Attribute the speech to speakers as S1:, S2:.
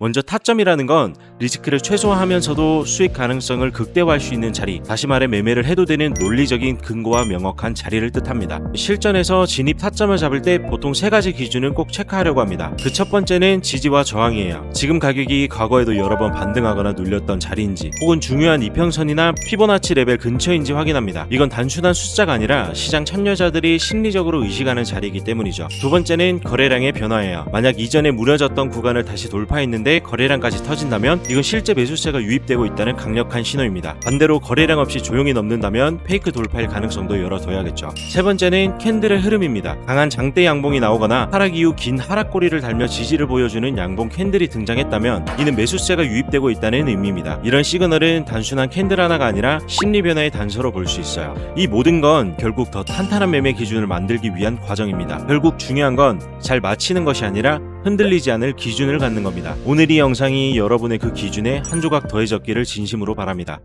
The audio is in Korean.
S1: 먼저 타점이라는 건 리스크를 최소화하면서도 수익 가능성을 극대화할 수 있는 자리, 다시 말해 매매를 해도 되는 논리적인 근거와 명확한 자리를 뜻합니다. 실전에서 진입 타점을 잡을 때 보통 세 가지 기준을 꼭 체크하려고 합니다. 그 첫 번째는 지지와 저항이에요. 지금 가격이 과거에도 여러 번 반등하거나 눌렸던 자리인지, 혹은 중요한 이평선이나 피보나치 레벨 근처인지 확인합니다. 이건 단순한 숫자가 아니라 시장 참여자들이 심리적으로 의식하는 자리이기 때문이죠. 두 번째는 거래량의 변화예요. 만약 이전에 무너졌던 구간을 다시 돌파했는데 거래량까지 터진다면 이건 실제 매수세가 유입되고 있다는 강력한 신호입니다. 반대로 거래량 없이 조용히 넘는다면 페이크 돌파일 가능성도 열어둬야겠죠. 세 번째는 캔들의 흐름입니다. 강한 장대 양봉이 나오거나 하락 이후 긴 하락꼬리를 달며 지지를 보여주는 양봉 캔들이 등장했다면 이는 매수세가 유입되고 있다는 의미입니다. 이런 시그널은 단순한 캔들 하나가 아니라 심리 변화의 단서로 볼 수 있어요. 이 모든 건 결국 더 탄탄한 매매 기준을 만들기 위한 과정입니다. 결국 중요한 건잘 맞히는 것이 아니라 흔들리지 않을 기준을 갖는 겁니다. 오늘 이 영상이 여러분의 그 기준에 한 조각 더해졌기를 진심으로 바랍니다.